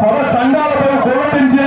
அவன் சண்டால போய் கொள்ள தெரிஞ்ச.